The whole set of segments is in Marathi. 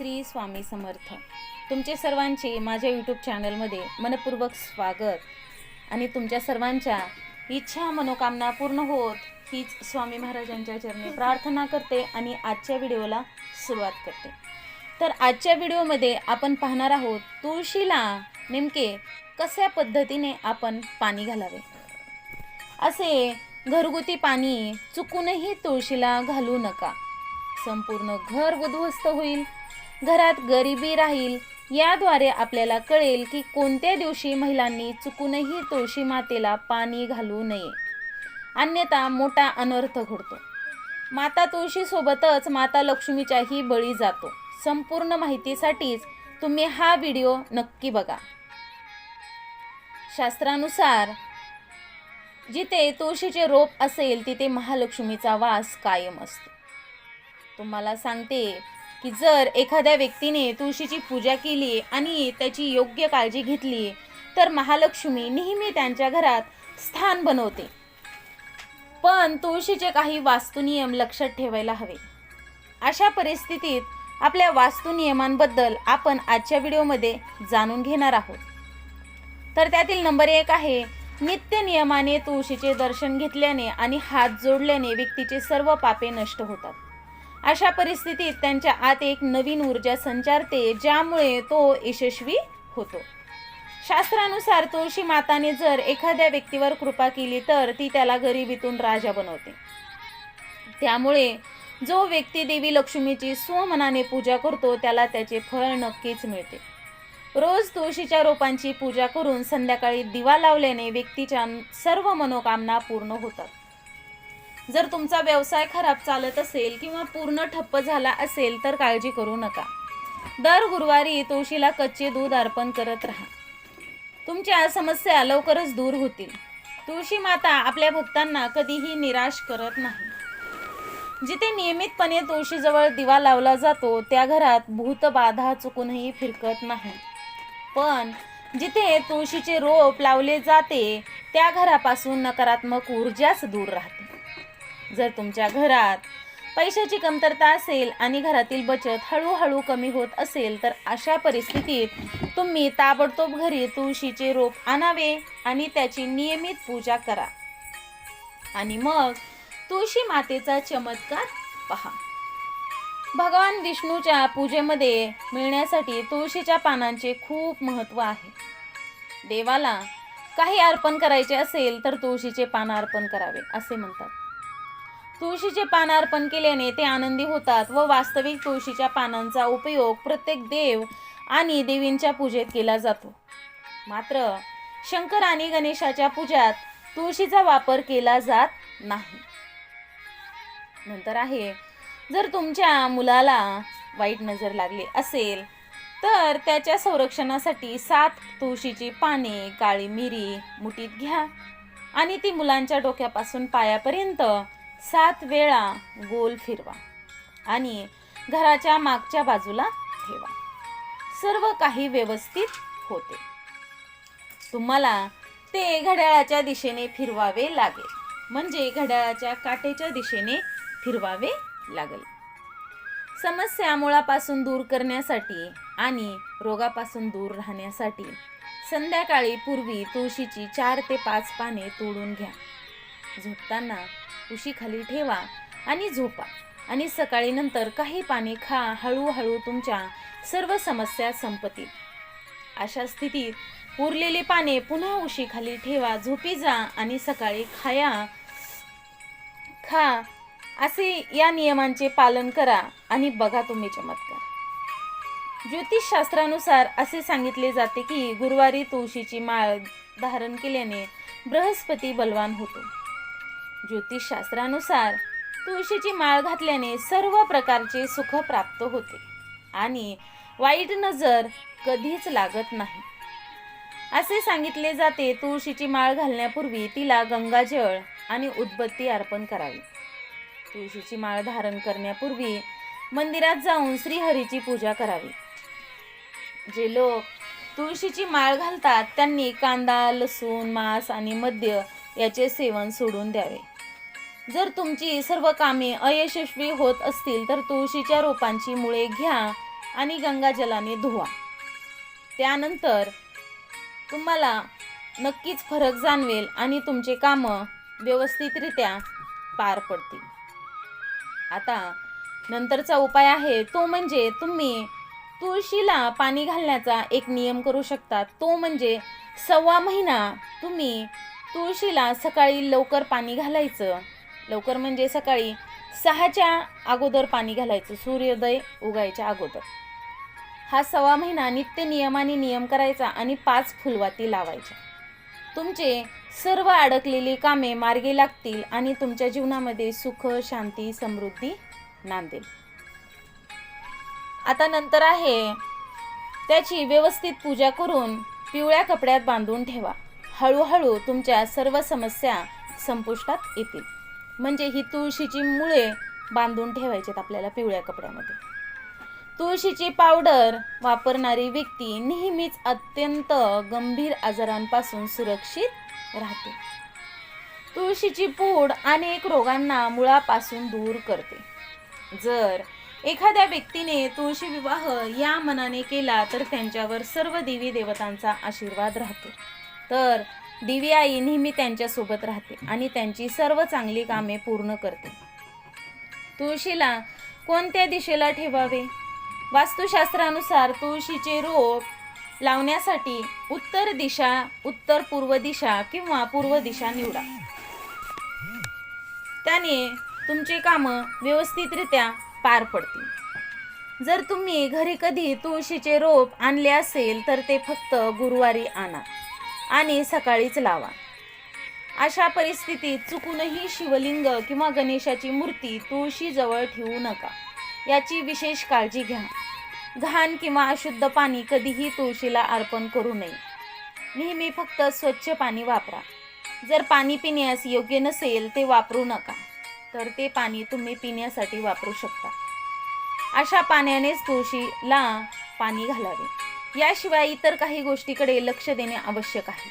श्री स्वामी समर्थ. तुमचे सर्वांचे माझ्या यूट्यूब चॅनलमध्ये मनपूर्वक स्वागत. आणि तुमच्या सर्वांच्या इच्छा मनोकामना पूर्ण होत हीच स्वामी महाराजांच्या चरणी प्रार्थना करते आणि आजच्या व्हिडिओला सुरुवात करते. तर आजच्या व्हिडिओमध्ये आपण पाहणार आहोत तुळशीला नेमके कशा पद्धतीने आपण पाणी घालावे? असे घरगुती पाणी चुकूनही तुळशीला घालू नका. संपूर्ण घर उद्ध्वस्त होईल. घरात गरिबी राहील याद्वारे आपल्याला कळेल की कोणत्या दिवशी महिलांनी चुकूनही तुळशी मातेला पाणी घालू नये. अन्यथा मोठा अनर्थ घडतो. माता तुळशीसोबतच माता लक्ष्मीच्याही बळी जातो. संपूर्ण माहितीसाठीच तुम्ही हा व्हिडिओ नक्की बघा. शास्त्रानुसार जिथे तुळशीचे रोप असेल तिथे महालक्ष्मीचा वास कायम असतो. तुम्हाला सांगते की जर एखाद्या व्यक्तीने तुळशीची पूजा केली आणि त्याची योग्य काळजी घेतली तर महालक्ष्मी नेहमी त्यांच्या घरात स्थान बनवते. पण तुळशीचे काही वास्तुनियम लक्षात ठेवायला हवे. अशा परिस्थितीत आपल्या वास्तुनियमांबद्दल आपण आजच्या व्हिडिओमध्ये जाणून घेणार आहोत. तर त्यातील नंबर एक आहे नित्य नियमाने तुळशीचे दर्शन घेतल्याने आणि हात जोडल्याने व्यक्तीचे सर्व पापे नष्ट होतात. अशा परिस्थितीत त्यांच्या आत एक नवीन ऊर्जा संचारते ज्यामुळे तो यशस्वी होतो. शास्त्रानुसार तुळशी माताने जर एखाद्या व्यक्तीवर कृपा केली तर ती त्याला गरिबीतून राजा बनवते. त्यामुळे जो व्यक्ती देवी लक्ष्मीची स्वमनाने पूजा करतो त्याला त्याचे फळ नक्कीच मिळते. रोज तुळशीच्या रोपांची पूजा करून संध्याकाळी दिवा लावल्याने व्यक्तीच्या सर्व मनोकामना पूर्ण होतात. जर तुमचा व्यवसाय खराब चालत असेल किंवा पूर्ण ठप्प झाला असेल तर काळजी करू नका. दर गुरुवारी तुळशीला कच्चे दूध अर्पण करत राहा. तुमच्या समस्या लवकरच दूर होतील. तुळशी माता आपल्या भक्तांना कधीही निराश करत नाही. जिथे नियमितपणे तुळशीजवळ दिवा लावला जातो त्या घरात भूतबाधा चुकूनही फिरकत नाही. पण जिथे तुळशीचे रोप लावले जाते त्या घरापासून नकारात्मक ऊर्जाच दूर राहते. जर तुमच्या घरात पैशाची कमतरता असेल आणि घरातील बचत हळूहळू कमी होत असेल तर अशा परिस्थितीत तुम्ही ताबडतोब घरी तुळशीचे रोप आणावे आणि त्याची नियमित पूजा करा. आणि मग तुळशी मातेचा चमत्कार पहा. भगवान विष्णूच्या पूजेमध्ये मिळण्यासाठी तुळशीच्या पानांचे खूप महत्त्व आहे. देवाला काही अर्पण करायचे असेल तर तुळशीचे पान अर्पण करावे असे म्हणतात. तुळशीचे पान अर्पण केल्याने ते आनंदी होतात व वास्तविक तुळशीच्या पानांचा उपयोग प्रत्येक देव आणि देवींच्या पूजेत केला जातो. मात्र शंकर आणि गणेशाच्या पूजात तुळशीचा वापर केला जात नाही. नंतर आहे जर तुमच्या मुलाला वाईट नजर लागली असेल तर त्याच्या संरक्षणासाठी सात तुळशीची पाने काळी मिरी मुठीत घ्या आणि ती मुलांच्या डोक्यापासून पायापर्यंत सात वेळा गोल फिरवा आणि घराच्या मागच्या बाजूला ठेवा. सर्व काही व्यवस्थित होते. तुम्हाला ते घड्याळाच्या दिशेने फिरवावे लागेल. म्हणजे घड्याळाच्या काटेच्या दिशेने फिरवावे लागेल. समस्या मुळापासून दूर करण्यासाठी आणि रोगापासून दूर राहण्यासाठी संध्याकाळी पूर्वी तुळशीची चार ते पाच पाने तोडून घ्या. झोपताना उशीखाली ठेवा आणि झोपा. आणि सकाळी नंतर काही पाने खा हळूहळू तुमच्या सर्व समस्या संपतील. अशा स्थितीत उरलेले पाने पुन्हा उशीखाली ठेवा झोपी जा आणि सकाळी खाया खा. असे या नियमांचे पालन करा आणि बघा तुम्ही चमत्कार. ज्योतिषशास्त्रानुसार असे सांगितले जाते की गुरुवारी तुळशीची माळ धारण केल्याने बृहस्पती बलवान होतो. ज्योतिषशास्त्रानुसार तुळशीची माळ घातल्याने सर्व प्रकारचे सुख प्राप्त होते. आणि वाईट नजर कधीच लागत नाही. असे सांगितले जाते तुळशीची माळ घालण्यापूर्वी तिला गंगाजळ आणि उदबत्ती अर्पण करावी. तुळशीची माळ धारण करण्यापूर्वी मंदिरात जाऊन श्रीहरीची पूजा करावी. जे लोक तुळशीची माळ घालतात त्यांनी कांदा लसूण मांस आणि मद्य याचे सेवन सोडून द्यावे. जर तुमची सर्व कामे अयशस्वी होत असतील तर तुळशीच्या रोपांची मुळे घ्या आणि गंगाजलाने धुवा. त्यानंतर तुम्हाला नक्कीच फरक जाणवेल आणि तुमचे कामं व्यवस्थितरित्या पार पडतील. आता नंतरचा उपाय आहे तो म्हणजे तुम्ही तुळशीला पाणी घालण्याचा एक नियम करू शकता. तो म्हणजे सव्वा महिना तुम्ही तुळशीला सकाळी लवकर पाणी घालायचं. लवकर म्हणजे सकाळी सहाच्या अगोदर पाणी घालायचं सूर्योदय उगायच्या अगोदर. हा सव्वा महिना नित्य नियमाने नियम करायचा आणि पाच फुलवाती लावायच्या. तुमचे सर्व अडकलेली कामे मार्गी लागतील आणि तुमच्या जीवनामध्ये सुख शांती समृद्धी नांदेल. आता नंतर आहे त्याची व्यवस्थित पूजा करून पिवळ्या कपड्यात बांधून ठेवा. हळूहळू तुमच्या सर्व समस्या संपुष्टात येतील. म्हणजे ही तुळशीची मुळे बांधून ठेवायचेत आपल्याला पिवळ्या कपड्यामध्ये. तुळशीची पावडर वापरणारी व्यक्ती नेहमीच अत्यंत गंभीर आजारांपासून सुरक्षित राहते. तुळशीची पूड अनेक रोगांना मुळापासून दूर करते. जर एखाद्या व्यक्तीने तुळशी विवाह या मनाने केला तर त्यांच्यावर सर्व देवी देवतांचा आशीर्वाद राहतो. तर दिवी आई नेहमी त्यांच्यासोबत राहते आणि त्यांची सर्व चांगली कामे पूर्ण करते. तुळशीला कोणत्या दिशेला ठेवावे? वास्तुशास्त्रानुसार तुळशीचे रोप लावण्यासाठी उत्तर दिशा उत्तर पूर्व दिशा किंवा पूर्व दिशा निवडा. त्याने तुमची कामं व्यवस्थितरित्या पार पडतील. जर तुम्ही घरी कधी तुळशीचे रोप आणले असेल तर ते फक्त गुरुवारी आणा. आणि सकाळीच लावा. अशा परिस्थितीत चुकूनही शिवलिंग किंवा गणेशाची मूर्ती तुळशीजवळ ठेवू नका. याची विशेष काळजी घ्या. घाण किंवा अशुद्ध पाणी कधीही तुळशीला अर्पण करू नये. नेहमी फक्त स्वच्छ पाणी वापरा. जर पाणी पिण्यास योग्य नसेल ते वापरू नका. तर ते पाणी तुम्ही पिण्यासाठी वापरू शकता. अशा पाण्यानेच तुळशीला पाणी घालावे. याशिवाय इतर काही गोष्टीकडे लक्ष देणे आवश्यक आहे.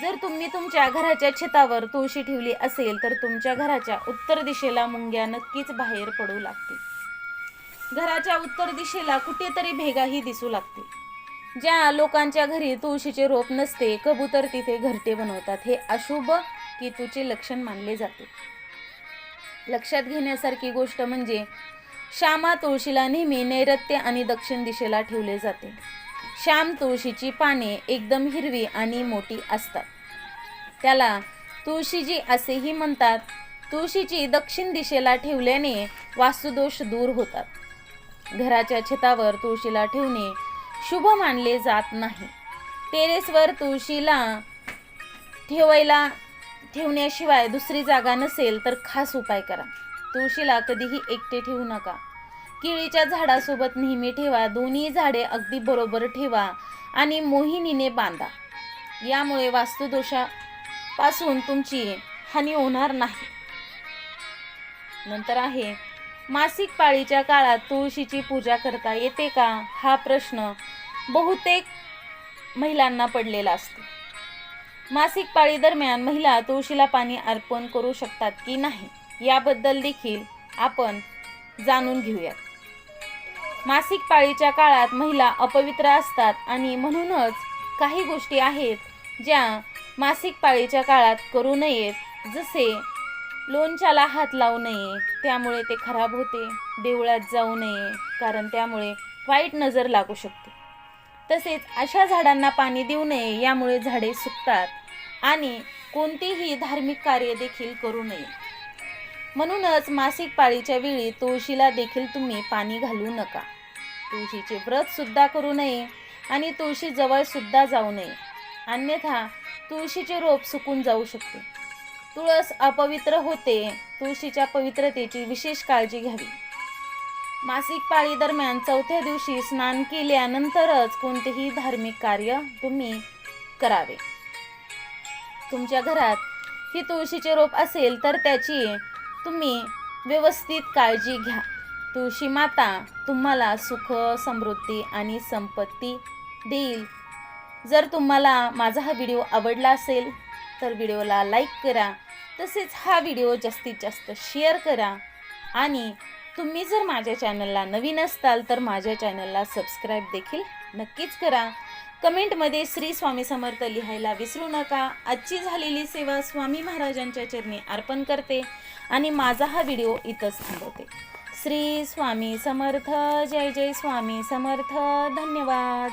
जर तुम्ही तुमच्या घराच्या छतावर तुळशी ठेवली असेल तर तुमच्या घराच्या उत्तर दिशेला मुंग्या नक्कीच बाहेर पडू लागतील. घराच्या उत्तर दिशेला कुठेतरी भेगाही दिसू लागतील. ज्या लोकांच्या घरी तुळशीचे रोप नसते कबूतर तिथे घरटे बनवतात. हे अशुभ केतूचे लक्षण मानले जाते. लक्षात घेण्यासारखी गोष्ट म्हणजे श्यामा तुळशीला नेहमी नैऋत्य आणि दक्षिण दिशेला ठेवले जाते. श्याम तुळशीची पाने एकदम हिरवी आणि मोठी असतात. त्याला तुळशीजी असेही म्हणतात तुळशीची दक्षिण दिशेला ठेवल्याने वास्तुदोष दूर होतात. घराच्या छतावर तुळशीला ठेवणे शुभ मानले जात नाही. टेरेसवर तुळशीला ठेवायला ठेवण्याशिवाय दुसरी जागा नसेल तर खास उपाय करा. तुळशीला कधीही एकटे ठेवू नका. केळीच्या झाडासोबत नेहमी ठेवा. दोन्ही झाडे अगदी बरोबर ठेवा आणि मोहिनीने बांधा. यामुळे वास्तुदोषापासून तुमची हानी होणार नाही. नंतर आहे मासिक पाळीच्या काळात तुळशीची पूजा करता येते का? हा प्रश्न बहुतेक महिलांना पडलेला असतो. मासिक पाळी दरम्यान महिला तुळशीला पाणी अर्पण करू शकतात की नाही? याबद्दल देखील आपण जाणून घेऊयात. मासिक पाळीच्या काळात महिला अपवित्र असतात आणि म्हणूनच काही गोष्टी आहेत ज्या मासिक पाळीच्या काळात करू नयेत. जसे लोणच्याला हात लावू नये त्यामुळे ते खराब होते देवळात जाऊ नये कारण त्यामुळे वाईट नजर लागू शकते. तसेच अशा झाडांना पाणी देऊ नये यामुळे झाडे सुकतात आणि कोणतेही धार्मिक कार्य देखील करू नये. म्हणूनच मासिक पाळीच्या वेळी तुळशीला देखील तुम्ही पाणी घालू नका. तुळशीचे व्रत सुद्धा करू नये आणि तुळशी जवळ सुद्धा जाऊ नये. अन्यथा तुळशीचे रोप सुकून जाऊ शकते. तुळस अपवित्र होते तुळशीच्या पवित्रतेची विशेष काळजी घ्यावी. मासिक पाळी दरम्यान चौथ्या दिवशी स्नान केल्यानंतरच कोणतेही धार्मिक कार्य तुम्ही करावे. तुमच्या घरात ही तुळशीचे रोप असेल तर त्याची तुम्ही व्यवस्थित काळजी घ्या. तुळशी माता तुम्हाला सुख समृद्धी आणि संपत्ती देईल. जर तुम्हाला माझा हा व्हिडिओ आवडला असेल तर व्हिडिओला लाईक करा. तसेच हा व्हिडिओ जास्तीत जास्त शेअर करा. आणि तुम्ही जर माझ्या चॅनलला नवीन असताल तर माझ्या चॅनलला सबस्क्राईब देखील नक्कीच करा. कमेंटमध्ये श्री स्वामी समर्थ लिहायला विसरू नका. आजची झालेली सेवा स्वामी महाराजांच्या चरणी अर्पण करते. आणि माझा हा व्हिडिओ इथंच थांबवते. श्री स्वामी समर्थ जय जय स्वामी समर्थ धन्यवाद.